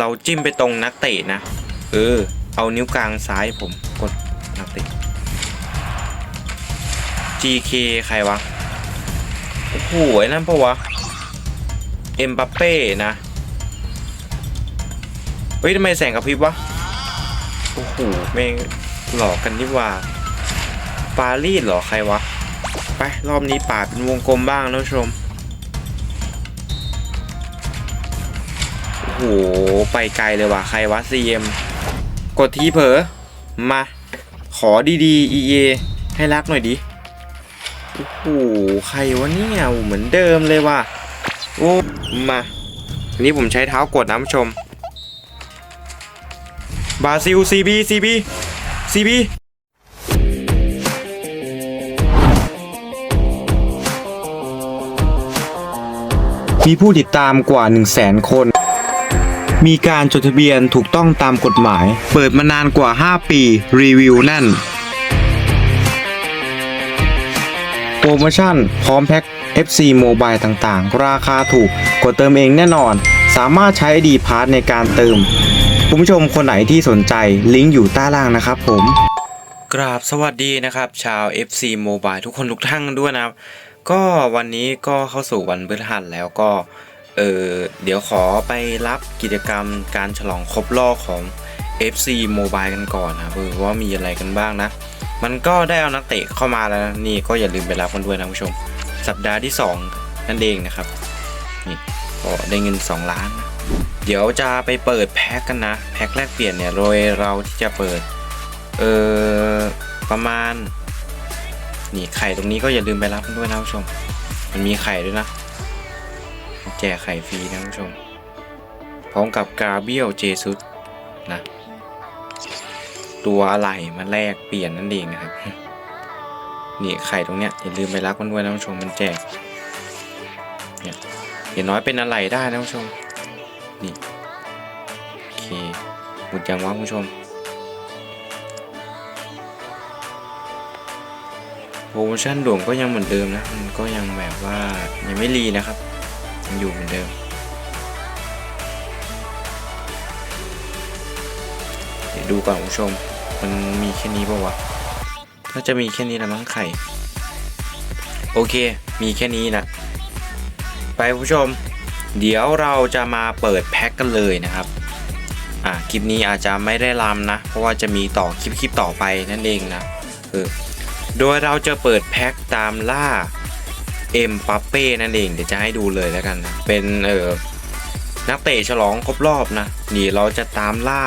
เราจิ้มไปตรงนักเตะนะ เออ เอานิ้วกลางซ้ายผมกดนักเตะ GK ใครวะ โอ้โหไอ้นั่นปะวะ เอ็มบัปเป้นะ เฮ้ยทำไมแสงกระพริบวะ โอ้โหแม่งหลอกกันนี่ว่าปารีสเหรอใครวะ ไป รอบนี้ป่าเป็นวงกลมบ้างนะชม โอ้โห ไปไกลเลยว่ะ ใครวะ CM กดทีเผลอมา ขอดีๆ EA ให้รักหน่อยดิ โอ้โห ใครวะเนี่ย เหมือนเดิมเลยว่ะ โอ้ มาอันนี้ผมใช้เท้ากดนะผู้ชม บราซิล CB CB CB มีผู้ติดตามกว่า 1 0 0 0 0แสนคน มีการจดทะเบียนถูกต้องตามกฎหมาย เปิดมานานกว่า 5 ปี รีวิวแน่น โปรโมชั่น พร้อมแพ็ค FC Mobile ต่างๆ ราคาถูกกดเติมเองแน่นอน สามารถใช้ดีพาร์ทในการเติม คุณผู้ชมคนไหนที่สนใจลิงก์อยู่ใต้ล่างนะครับผม กราบสวัสดีนะครับ ชาว FC Mobile ทุกคนทุกท่านด้วยนะครับ ก็วันนี้ก็เข้าสู่วันพฤหัสแล้วก็ เออเดี๋ยวขอไปรับกิจกรรมการฉลองครบรอบของ FC Mobile กันก่อนนะครับเออว่ามีอะไรกันบ้างนะ มันก็ได้เอานักเตะเข้ามาแล้วนี่ก็อย่าลืมไปรับกันด้วยนะผู้ชม สัปดาห์ที่ 2 นั่นเองนะครับนี่ก็ได้เงิน 2 ล้านนะเดี๋ยวจะไปเปิดแพ็กกันนะ แพ็กแรกเปลี่ยนเนี่ยโดยเราที่จะเปิด เออประมาณ นี่ไข่ตรงนี้ก็อย่าลืมไปรับกันด้วยนะผู้ชม มันมีไข่ด้วยนะ แจกไข่ฟรีนะผู้ชม พร้อมกับกาเบียลเจซุสนะ ตัวอะไรมาแลกเปลี่ยนนั่นเองนะครับ นี่ไข่ตรงเนี้ยอย่าลืมไปรับมันด้วยนะผู้ชมมันแจกเนี่ยอย่างน้อยเป็นอะไรได้นะผู้ชม นี่โอเคหมดยังวะผู้ชมโปรโมชั่นด่วนก็ยังเหมือนเดิมนะ มันก็ยังแบบว่ายังไม่รีนะครับ อยู่เหมือนเดิมเดี๋ยวดูก่อนคุณผู้ชม มันมีแค่นี้ป่าวะน่าจะมีแค่นี้ละมั้งไข่โอเค มีแค่นี้นะ ไปผู้ชม เดี๋ยวเราจะมาเปิดแพ็คกันเลยนะครับ อะคลิปนี้อาจจะไม่ได้ลำนะ เพราะว่าจะมีต่อคลิปคลิปต่อไปนั่นเองนะเออโดยเราจะเปิดแพ็คตามล่า เอ็มปัปเป้นั่นเอง เดี๋ยวจะให้ดูเลยแล้วกันนะ เป็นเออนักเตะฉลองครบรอบนะ นี่เราจะตามล่า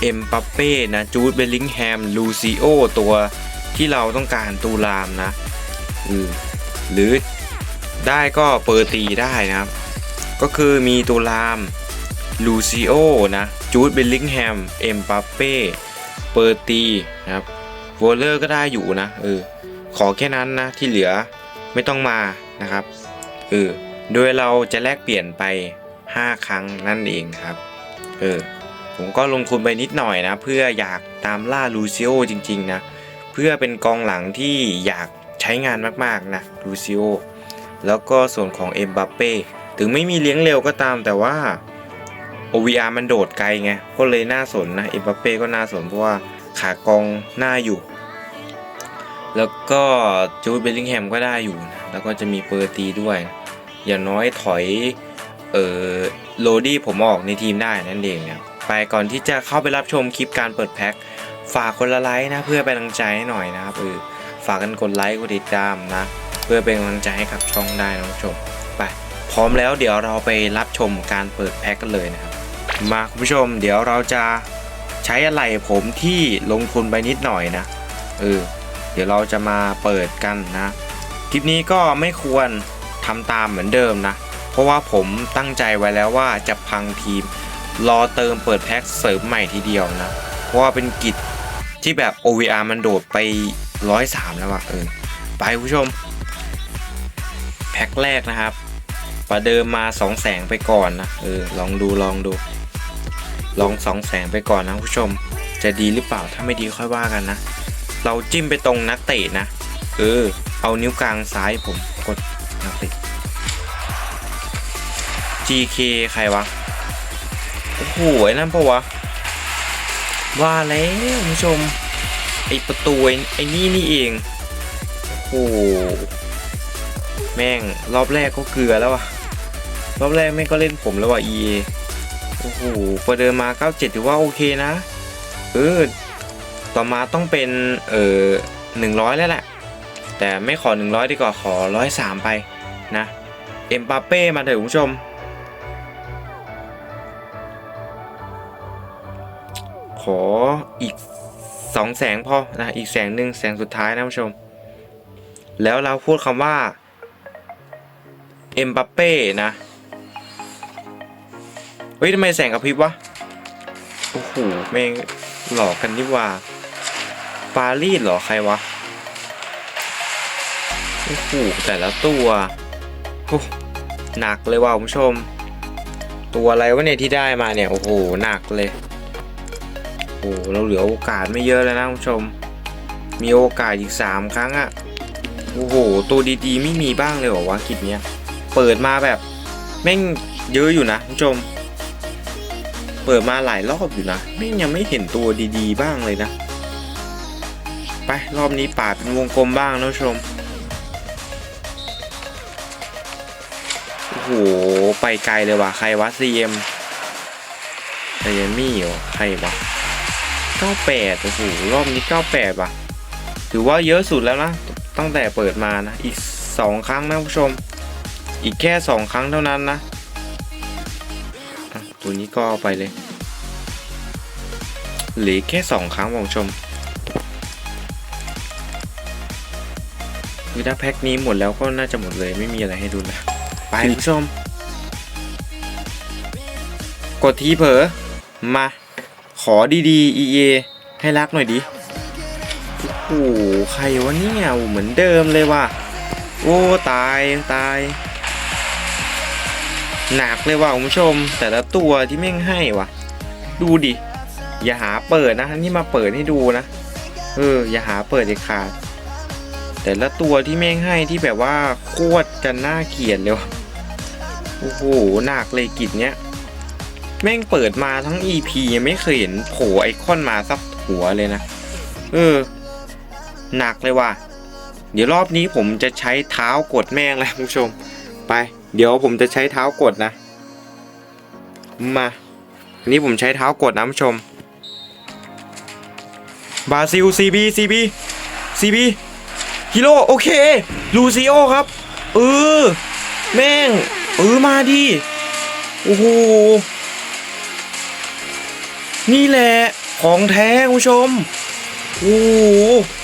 เอ็มปัปเป้นะจูดเบลลิงแฮมลูซิโอตัวที่เราต้องการตูรามนะอือหรือได้ก็เปิดตีได้นะครับ ก็คือมีตูรามลูซิโอนะจูดเบลลิงแฮมเอ็มปัปเป้เปิดตีนะครับวอลเลอร์ก็ได้อยู่นะเออขอแค่นั้นนะที่เหลือ ไม่ต้องมานะครับเออโดยเราจะแลกเปลี่ยนไป 5 ครั้งนั่นเองครับเออผมก็ลงทุนไปนิดหน่อยนะ เพื่ออยากตามล่าลูซิโอจริง ๆ นะ เพื่อเป็นกองหลังที่อยากใช้งานมากๆนะลูซิโอแล้วก็ส่วนของเอ็มบัปเป้ถึงไม่มีเลี้ยงเร็วก็ตามแต่ว่า OVR มันโดดไกลไง ก็เลยน่าสนนะเอ็มบัปเป้ก็น่าสนเพราะว่าขากองหน้าอยู่ แล้วก็จูดเบลลิงแฮมก็ได้อยู่นะแล้วก็จะมีเปอร์ตีด้วย อย่างน้อยถอยเอ่อโรดี้ผมออกในทีมได้นั่นเองนะไปก่อนที่จะเข้าไปรับชมคลิปการเปิดแพ็คฝากคนละไลค์นะเพื่อเป็นกำลังใจให้หน่อยนะครับเออฝากกันกดไลค์กดติดตามนะ เพื่อเป็นกำลังใจให้กับช่องได้นะคุณผู้ชมไปพร้อมแล้วเดี๋ยวเราไปรับชมการเปิดแพ็คกันเลยนะครับมาคุณผู้ชม เดี๋ยวเราจะใช้อะไรผมที่ลงทุนไปนิดหน่อยนะเออ ดี๋ยวเราจะมาเปิดกันนะ คลิปนี้ก็ไม่ควรทำตามเหมือนเดิมนะ เพราะว่าผมตั้งใจไว้แล้วว่าจะพังทีม รอเติมเปิดแพ็คเสริมใหม่ทีเดียวนะ เพราะว่าเป็นกิจที่แบบ OVR มันโดดไป 103 แล้วอะเออ ไปผู้ชม แพ็คแรกนะครับ ประเดิมมา 2 แสงไปก่อนนะ เออ ลองดูลองดู ลองสองแสงไปก่อนนะผู้ชม จะดีหรือเปล่าถ้าไม่ดีค่อยว่ากันนะ เราจิ้มไปตรงนักเตะนะ เออ เอานิ้วกลางซ้ายผมกดนักเตะ GK ใครวะ โอ้โหไอ้นั่นปะวะ ว่าแล้วคุณผู้ชม ไอประตูไอ้นี่นี่เอง โอ้โห แม่งรอบแรกก็เกลือแล้ววะรอบแรกแม่งก็เล่นผมแล้ววะ EA โอ้โหประเดิมมา 97 ถือว่าโอเคนะ เออ ต่อมาต้องเป็นเออ100แล้วแหละ แต่ไม่ขอ 100 ดีกว่าขอ103ไปนะ เอ็มปาเป้มาเถอะคุณผู้ชม ขออีกสองแสงพอนะอีกแสงหนึ่งแสงสุดท้ายนะคุณผู้ชม แล้วเราพูดคำว่าเอ็มปาเป้นะ เฮ้ยทำไมแสงกระพริบวะ โอ้โหแม่งหลอกกันนี่ว่า ปารีสเหรอ ใครวะ โอ้โห แต่ละตัวโอ้หนักเลยว่ะคุณผู้ชม ตัวอะไรวะเนี่ยที่ได้มาเนี่ย โอ้โห หนักเลย โอ้โหเราเหลือโอกาสไม่เยอะแล้วนะคุณผู้ชม มีโอกาสอีก 3 ครั้งอะโอ้โห ตัวดีๆ ไม่มีบ้างเลยเหรอวะกิจเนี้ย เปิดมาแบบแม่งเยอะอยู่นะคุณผู้ชม เปิดมาหลายรอบอยู่นะแม่งยังไม่เห็นตัวดีๆ บ้างเลยนะ ไป รอบนี้ปาดเป็นวงกลมบ้างนะชม โอ้โห ไปไกลเลยว่ะ ใครวะ CM ไซยามี่เหรอใครวะ 98 โอ้โห รอบนี้ 98 ว่ะ ถือว่าเยอะสุดแล้วนะ ตั้งแต่เปิดมานะ อีก 2 ครั้งนะผู้ชม อีกแค่ 2 ครั้งเท่านั้นนะตัวนี้ก็เอาไปเลย เหลือแค่ 2 ครั้งผู้ชม คือถ้าแพ็คนี้หมดแล้วก็น่าจะหมดเลยไม่มีอะไรให้ดูแล้วไปคุณผู้ชม กดทีเผลอมา ขอดีๆ EA ให้รักหน่อยดิโอ้โหใครวะเนี่ยโอ้เหมือนเดิมเลยว่ะโอ้ตายตายหนักเลยว่ะคุณผู้ชม แต่ละตัวที่แม่งให้ว่ะ ดูดิ อย่าหาเปิดนะนี่มาเปิดให้ดูนะ เออ อย่าหาเปิดเด็ดขาด แต่ละตัวที่แม่งให้ที่แบบว่าโคตรจะน่าเกลียดเลยโอ้โหหนักเลยกิจเนี้ยแม่งเปิดมาทั้ง EP ยังไม่เคยเห็นโผล่ไอคอนมาสักหัวเลยนะ เออหนักเลยว่ะ เดี๋ยวรอบนี้ผมจะใช้เท้ากดแม่งเลยคุณผู้ชม ไป เดี๋ยวผมจะใช้เท้ากดนะ มาอันนี้ผมใช้เท้ากดนะคุณผู้ชมบาซิล CB CB CB ฮิโร่โอเคลูซิโอครับ เออ แม่ง เออมาดิ โอ้โห นี่แหละ ของแท้คุณผู้ชม โอ้โห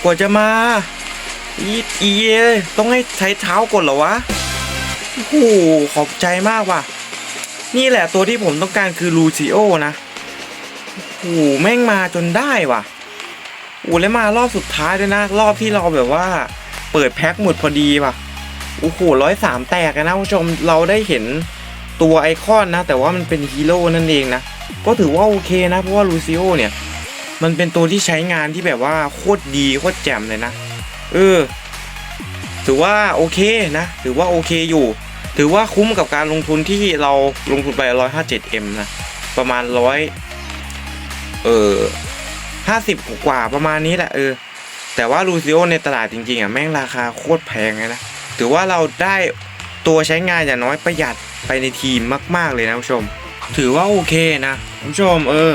กว่าจะมา อีอีเอต้องให้ใช้เท้ากดเหรอวะ โอ้โห ขอบใจมากว่ะ นี่แหละตัวที่ผมต้องการคือลูซิโอนะ โอ้โห แม่งมาจนได้ว่ะ โอ้แล้วมารอบสุดท้ายด้วยนะ รอบที่เราแบบว่า เปิดแพ็คหมดพอดีว่ะโอ้โหร้อยสามแตกนะคุณผู้ชมเราได้เห็นตัวไอคอนนะ แต่ว่ามันเป็นฮีโร่นั่นเองนะ ก็ถือว่าโอเคนะ เพราะว่าลูซิโอเนี่ย มันเป็นตัวที่ใช้งานที่แบบว่าโคตรดีโคตรแจ่มเลยนะ เออ ถือว่าโอเคนะ ถือว่าโอเคอยู่ ถือว่าคุ้มกับการลงทุนที่เราลงทุนไป 157M นะ ประมาณร้อยเออ ห้าสิบกว่าประมาณนี้แหละเออ แต่ว่าลูซิโอในตลาดจริงๆอะแม่งราคาโคตรแพงเลยนะ ถือว่าเราได้ตัวใช้งานอย่างน้อยประหยัดไปในทีมมาก ๆ เลยนะผู้ชม ถือว่าโอเคนะผู้ชมเออ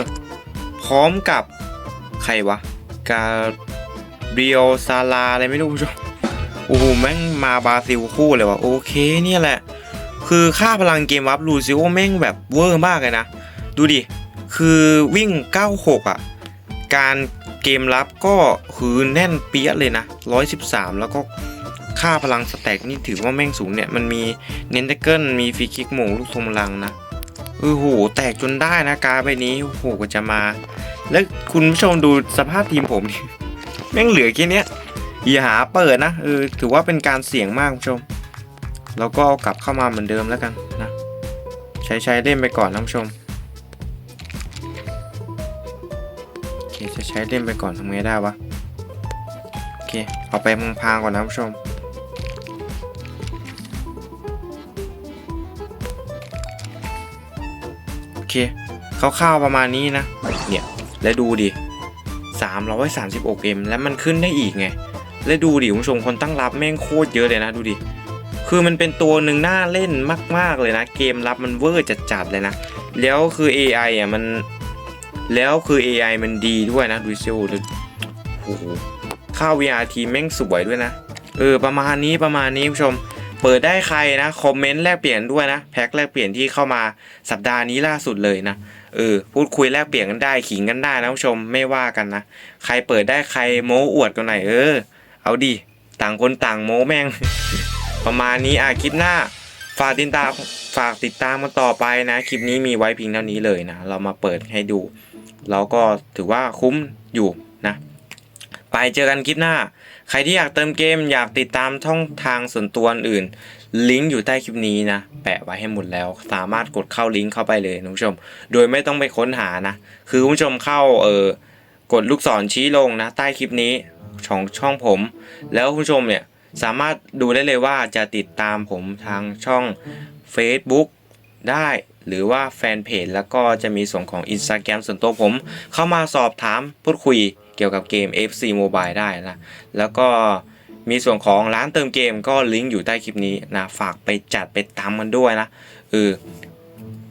พร้อมกับใครวะ กาเบรียซาลาอะไรไม่รู้ผู้ชมโอ้โหแม่งมาบราซิลคู่เลยว่ะโอเคเนี่ยแหละ คือค่าพลังเกมวับลูซิโอแม่งแบบเวอร์มากเลยนะ ดูดิ คือวิ่ง 96 อะ การเกมรับก็คือแน่นเปี้ยเลยนะ 113 แล้วก็ค่าพลังสแต็กนี่ถือว่าแม่งสูงเนี่ย มันมีเน้นแท็กเกิลมีฟรีคิกโมงลูกทรงพลังนะเออโห แตกจนได้นะการใบนี้โหกว่าจะมา แล้วคุณผู้ชมดูสภาพทีมผมดิแม่งเหลือแค่นี้อย่าหาเปิดนะเออถือว่าเป็นการเสี่ยงมากคุณผู้ชม แล้วก็เอากลับเข้ามาเหมือนเดิมแล้วกันนะ ใช้ใช้เล่นไปก่อนนะคุณผู้ชม จะใช้เล่นไปก่อนทำไงได้วะ โอเค เอาไปพางๆก่อนนะคุณผู้ชม โอเคคร่าวๆประมาณนี้นะ เนี่ย และดูดิ 336เกมแล้วมันขึ้นได้อีกไง และดูดิคุณผู้ชมคนตั้งรับแม่งโคตรเยอะเลยนะดูดิ คือมันเป็นตัวหนึ่งน่าเล่นมาก ๆเลยนะ เกมรับมันเวอร์จัดๆเลยนะ แล้วคือ AI อะมัน แล้วคือ AI มันดีด้วยนะดูซิโอดูโอ้โหข้าว VR ทีแม่งสวยด้วยนะ เออ ประมาณนี้ประมาณนี้คุณผู้ชม เปิดได้ใครนะคอมเมนต์แลกเปลี่ยนด้วยนะแพ็คแลกเปลี่ยนที่เข้ามาสัปดาห์นี้ล่าสุดเลยนะเออพูดคุยแลกเปลี่ยนกันได้ขิงกันได้นะคุณผู้ชมไม่ว่ากันนะใครเปิดได้ใครโม้อวดกันหน่อยเออ เอาดิต่างคนต่างโม้แม่ง ประมาณนี้อะคลิปหน้า ฝากติดตามฝากติดตามมาต่อไปนะ คลิปนี้มีไว้เพียงเท่านี้เลยนะ เรามาเปิดให้ดู เราก็ถือว่าคุ้มอยู่นะ ไปเจอกันคลิปหน้า ใครที่อยากเติมเกมอยากติดตามช่องทางส่วนตัวอื่น ลิงก์อยู่ใต้คลิปนี้นะ แปะไว้ให้หมดแล้ว สามารถกดเข้าลิงก์เข้าไปเลยคุณผู้ชม โดยไม่ต้องไปค้นหานะ คือคุณผู้ชมเข้าเออกดลูกศรชี้ลงนะ ใต้คลิปนี้ของช่องผม แล้วคุณผู้ชมเนี่ยสามารถดูได้เลยว่าจะติดตามผมทางช่อง Facebook ได้ หรือว่าแฟนเพจแล้วก็จะมีส่วนของ Instagram ส่วนตัวผม เข้ามาสอบถามพูดคุยเกี่ยวกับเกม FC Mobile ได้นะ แล้วก็มีส่วนของร้านเติมเกมก็ลิงก์อยู่ใต้คลิปนี้นะ ฝากไปจัดไปตามมันด้วยนะเออ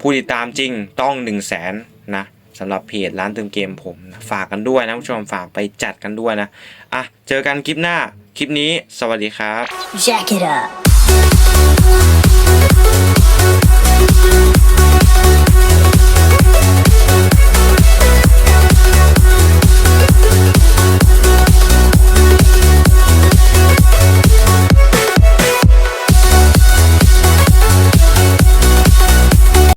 ผู้ติดตามจริงต้อง 1 0 0 0 0แสนนะสำหรับเพจร้านเติมเกมผมนะฝากกันด้วยนะผู้ชมฝากไปจัดกันด้วยนะอะเจอกันคลิปหน้าคลิปนี้ สวัสดีครับ Jack it up. Thank you.